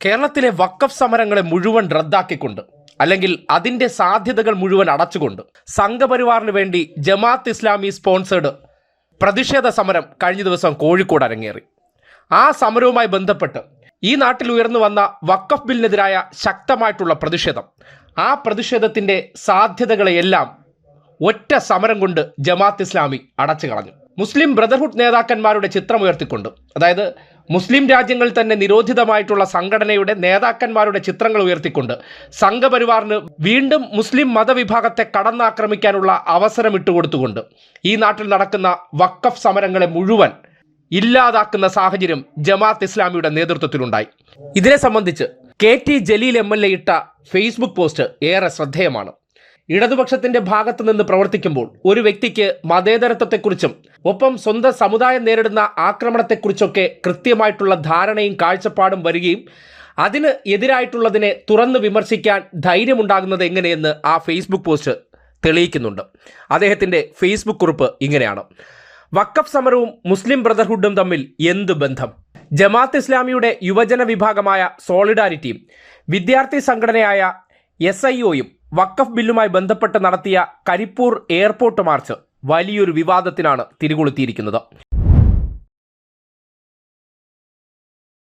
കേരളത്തിലെ വക്കഫ് സമരങ്ങളെ മുഴുവൻ റദ്ദാക്കിക്കൊണ്ട് അല്ലെങ്കിൽ അതിന്റെ സാധ്യതകൾ മുഴുവൻ അടച്ചുകൊണ്ട് സംഘപരിവാറിന് വേണ്ടി ജമാഅത്ത് ഇസ്ലാമി സ്പോൺസേഡ് പ്രതിഷേധ സമരം കഴിഞ്ഞ ദിവസം കോഴിക്കോട് അരങ്ങേറി. ആ സമരവുമായി ബന്ധപ്പെട്ട് ഈ നാട്ടിൽ ഉയർന്നു വന്ന വക്കഫ് ബില്ലിനെതിരായ ശക്തമായിട്ടുള്ള പ്രതിഷേധം. ആ പ്രതിഷേധത്തിന്റെ സാധ്യതകളെയെല്ലാം ഒറ്റ സമരം കൊണ്ട് ജമാഅത്ത് ഇസ്ലാമി അടച്ചു കളഞ്ഞു. മുസ്ലിം ബ്രദർഹുഡ് നേതാക്കന്മാരുടെ ചിത്രമുയർത്തിക്കൊണ്ട് അതായത് മുസ്ലിം രാജ്യങ്ങളിൽ തന്നെ നിരോധിതമായിട്ടുള്ള സംഘടനയുടെ നേതാക്കന്മാരുടെ ചിത്രങ്ങൾ ഉയർത്തിക്കൊണ്ട് സംഘപരിവാറിന് വീണ്ടും മുസ്ലിം മതവിഭാഗത്തെ കടന്നാക്രമിക്കാനുള്ള അവസരം ഇട്ടുകൊടുത്തുകൊണ്ട് ഈ നാട്ടിൽ നടക്കുന്ന വക്കഫ് സമരങ്ങളെ മുഴുവൻ ഇല്ലാതാക്കുന്ന സാഹചര്യം ജമാഅത്ത് ഇസ്ലാമിയുടെ നേതൃത്വത്തിലുണ്ടായി. ഇതിനെ സംബന്ധിച്ച് K T Jaleel M L A ഇട്ട ഫേസ്ബുക്ക് പോസ്റ്റ് ഏറെ ശ്രദ്ധേയമാണ്. ഇടതുപക്ഷത്തിന്റെ ഭാഗത്തു നിന്ന് പ്രവർത്തിക്കുമ്പോൾ ഒരു വ്യക്തിക്ക് മതേതരത്വത്തെക്കുറിച്ചും ഒപ്പം സ്വന്തം സമുദായം നേരിടുന്ന ആക്രമണത്തെക്കുറിച്ചൊക്കെ കൃത്യമായിട്ടുള്ള ധാരണയും കാഴ്ചപ്പാടും വരികയും അതിന് എതിരായിട്ടുള്ളതിനെ തുറന്ന് വിമർശിക്കാൻ ധൈര്യമുണ്ടാകുന്നത് എങ്ങനെയെന്ന് ആ ഫേസ്ബുക്ക് പോസ്റ്റ് തെളിയിക്കുന്നുണ്ട്. അദ്ദേഹത്തിന്റെ ഫേസ്ബുക്ക് കുറിപ്പ് ഇങ്ങനെയാണ്. വക്കഫ് സമരവും മുസ്ലിം ബ്രദർഹുഡും തമ്മിൽ എന്ത് ബന്ധം? ജമാഅത്ത് ഇസ്ലാമിയുടെ യുവജന വിഭാഗമായ സോളിഡാരിറ്റിയും വിദ്യാർത്ഥി സംഘടനയായ എസ് ഐ ഒയും വക്കഫ് ബില്ലുമായി ബന്ധപ്പെട്ട് നടത്തിയ കരിപ്പൂർ എയർപോർട്ട് മാർച്ച് വലിയൊരു വിവാദത്തിനാണ് തിരികൊളുത്തിയിരിക്കുന്നത്.